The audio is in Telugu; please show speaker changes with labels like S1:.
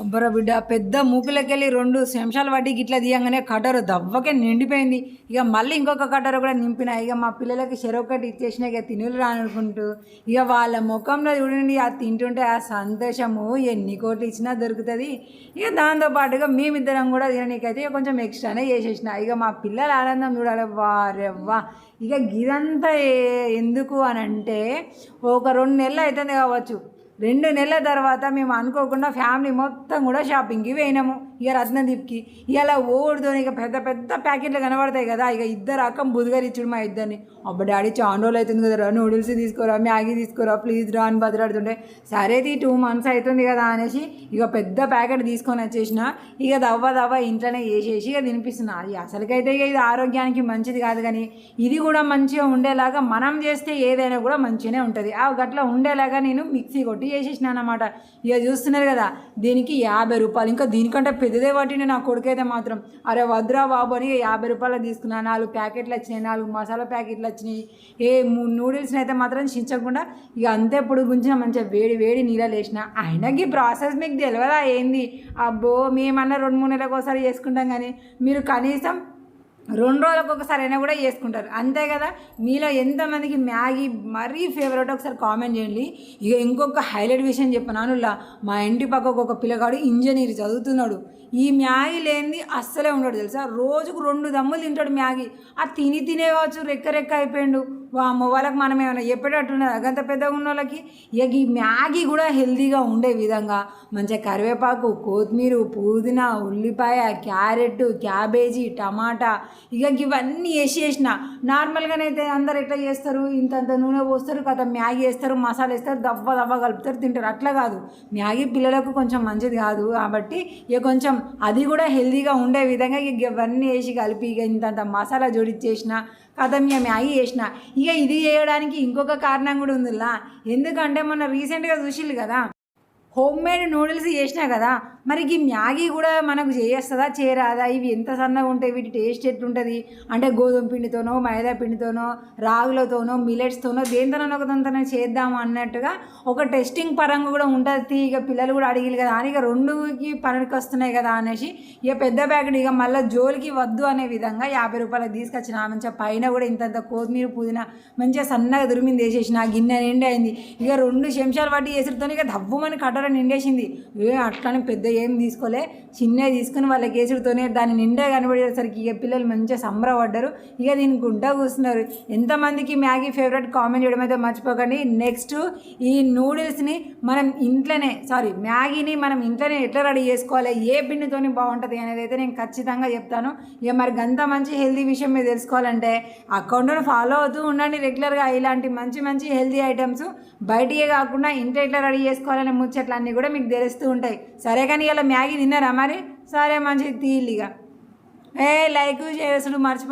S1: అబ్బర బిడ్డ పెద్ద మూకులకెళ్ళి రెండు శంషాలు పట్టి గిట్లా తీయంగానే కటరు దవ్వకే నిండిపోయింది. ఇక మళ్ళీ ఇంకొక కటరు కూడా నింపిన ఇక మా పిల్లలకి చెరొకటి ఇచ్చేసిన ఇక తినులు రానుకుంటూ ఇక వాళ్ళ ముఖంలో చూడండి ఆ తింటుంటే ఆ సంతోషము ఎన్ని కోట్లు ఇచ్చినా దొరుకుతుంది. ఇక దాంతో పాటుగా మేమిద్దరం కూడా తిననీకైతే ఇక కొంచెం ఎక్స్ట్రానే చేసేసిన. ఇక మా పిల్లల ఆనందం చూడాలి. వారెవ్వా ఇక గిదంతా ఎందుకు అని అంటే ఒక రెండు నెలలు అవుతుంది కావచ్చు. రెండు నెలల తర్వాత మేము అనుకోకుండా ఫ్యామిలీ మొత్తం కూడా షాపింగ్కి పోయినాము. ఇక రత్నదీప్కి. ఇలా ఓడితో ఇక పెద్ద పెద్ద ప్యాకెట్లు కనబడతాయి కదా. ఇక ఇద్దరు అక్క బుధగారిచ్చుడు మా ఇద్దరిని. అబ్బా డాడీ చాలా రోజులు అవుతుంది కదా రా. నూడిల్స్ తీసుకోరా మ్యాగీ తీసుకోరా ప్లీజ్ రా అని బదిలాడుతుంటే సరే తీ టూ మంత్స్ అవుతుంది కదా అనేసి ఇక పెద్ద ప్యాకెట్ తీసుకొని వచ్చేసిన. ఇక దవ్వ దవ్వ ఇంట్లోనే వేసేసి ఇక తినిపిస్తున్నా. అది అసలుకైతే ఇక ఇది ఆరోగ్యానికి మంచిది కాదు కానీ ఇది కూడా మంచిగా ఉండేలాగా మనం చేస్తే ఏదైనా కూడా మంచిగానే ఉంటుంది. ఆ గట్ల ఉండేలాగా నేను మిక్సీ కొట్టి చేసేసిన అనమాట ఇక చూస్తున్నారు కదా దీనికి యాభై రూపాయలు. ఇంకా దీనికంటే పెద్దదే పట్టిన నా కొడుకైతే మాత్రం. అరే వద్రా బాబు అని యాభై రూపాయలు తీసుకున్నా. నాలుగు ప్యాకెట్లు వచ్చినాయి నాలుగు మసాలా ప్యాకెట్లు వచ్చినాయి. ఏ నూడిల్స్ని అయితే మాత్రం చించకుండా ఇక అంతే ఇప్పుడు గుంచిన మంచిగా వేడి వేడి నీళ్ళలో వేసిన. అయినాకి ప్రాసెస్ మీకు తెలియదా ఏంది? అబ్బో మేమన్నా రెండు మూడు నెలలకు ఒకసారి చేసుకుంటాం కానీ మీరు కనీసం రెండు రోజులకు ఒకసారి అయినా కూడా చేసుకుంటారు. అంతే కదా? మీలో ఎంతమందికి మ్యాగీ మరీ ఫేవరెట్ ఒకసారి కామెంట్ చేయండి. ఇక ఇంకొక హైలైట్ విషయం చెప్పినాను మా ఇంటి పక్కకు ఒక పిల్లగాడు ఇంజనీర్ చదువుతున్నాడు. ఈ మ్యాగీ లేనిది అస్సలే ఉండడు తెలుసా? రోజుకు రెండు దమ్ములు తింటాడు మ్యాగీ. ఆ తిని తినే కావచ్చు రెక్క రెక్క అయిపోయాడు. వాళ్ళకి మనం ఏమైనా చెప్పేటట్టున్నది అంత పెద్దగా ఉన్న వాళ్ళకి ఇక ఈ మ్యాగీ కూడా హెల్దీగా ఉండే విధంగా మంచిగా కరివేపాకు కొత్తిమీర పుదీనా ఉల్లిపాయ క్యారెట్ క్యాబేజీ టమాటా ఇక ఇవన్నీ వేసి వేసిన నార్మల్గానైతే అందరు ఎట్లా చేస్తారు ఇంతంత నూనె పోస్తారు కథ మ్యాగీ వేస్తారు మసాలా వేస్తారు దవ్వ దవ్వ కలుపుతారు తింటారు. అట్లా కాదు. మ్యాగీ పిల్లలకు కొంచెం మంచిది కాదు కాబట్టి ఇక కొంచెం అది కూడా హెల్దీగా ఉండే విధంగా ఇక ఇవన్నీ వేసి కలిపి ఇక ఇంతంత మసాలా జోడిచ్చేసిన కథం ఇక మ్యాగీ చేసిన. ఇక ఇది చేయడానికి ఇంకొక కారణం కూడా ఉందిలా. ఎందుకంటే మొన్న రీసెంట్గా చూసిల్లు కదా. హోమ్ మేడ్ నూడిల్స్ చేసినా కదా మరి ఈ మ్యాగీ కూడా మనకు చేస్తుందా చేరాదా? ఇవి ఎంత సన్నగా ఉంటాయి వీటి టేస్ట్ ఎట్లుంటుంది? అంటే గోధుమ పిండితోనో మైదా పిండితోనో రాగులతోనో మిలెట్స్తోనో దేనితోనో ఒకదంతనో చేద్దాం అన్నట్టుగా ఒక టెస్టింగ్ పరంగా కూడా ఉంటుంది. ఇక పిల్లలు కూడా అడిగిలు కదా అని ఇక రెండుకి పనికి వస్తున్నాయి కదా అనేసి ఇక పెద్ద ప్యాకెట్ ఇక మళ్ళీ జోలికి వద్దు అనే విధంగా యాభై రూపాయలకు తీసుకొచ్చిన మంచిగా పైన కూడా ఇంతంత కొత్తిమీర పుదీనా మంచిగా సన్నగా దురిమింది వేసేసిన ఆ గిన్నె నిండి అయింది ఇక రెండు చెంచాలు పట్టి వేసుడుతో ఇక దవ్వమని కట్టర నిండేసింది. ఏ అట్లానే పెద్ద ఏం తీసుకోలే. చిన్నవి తీసుకుని వాళ్ళ కేసుడితోనే దాన్ని నిండా కనబడేసరికి ఇక పిల్లలు మంచిగా సంబరపడ్డారు. ఇక దీని గుడ్డ కూస్తున్నారు. ఎంతమందికి మ్యాగీ ఫేవరెట్ కామెంట్ చేయడం అయితే మర్చిపోకండి. నెక్స్ట్ ఈ నూడిల్స్ని మనం ఇంట్లోనే సారీ మ్యాగీని మనం ఇంట్లోనే ఎట్లా రెడీ చేసుకోవాలి? ఏ పిండితోని బాగుంటుంది అనేది అయితే నేను ఖచ్చితంగా చెప్తాను. ఇక మరి గంత మంచి హెల్దీ విషయం మీరు తెలుసుకోవాలంటే అకౌంట్ను ఫాలో అవుతూ ఉండండి రెగ్యులర్గా. ఇలాంటి మంచి మంచి హెల్దీ ఐటమ్స్ బయటికే కాకుండా ఇంట్లో ఎట్లా రెడీ చేసుకోవాలనే ముచ్చట్లన్నీ కూడా మీకు తెలుస్తూ ఉంటాయి. సరే కానీ ఇలా మ్యాగీ తిన్నారా మరి? సరే మంచిది తీయిల్లిగా ఏ లైక్ చేసుడు మర్చిపో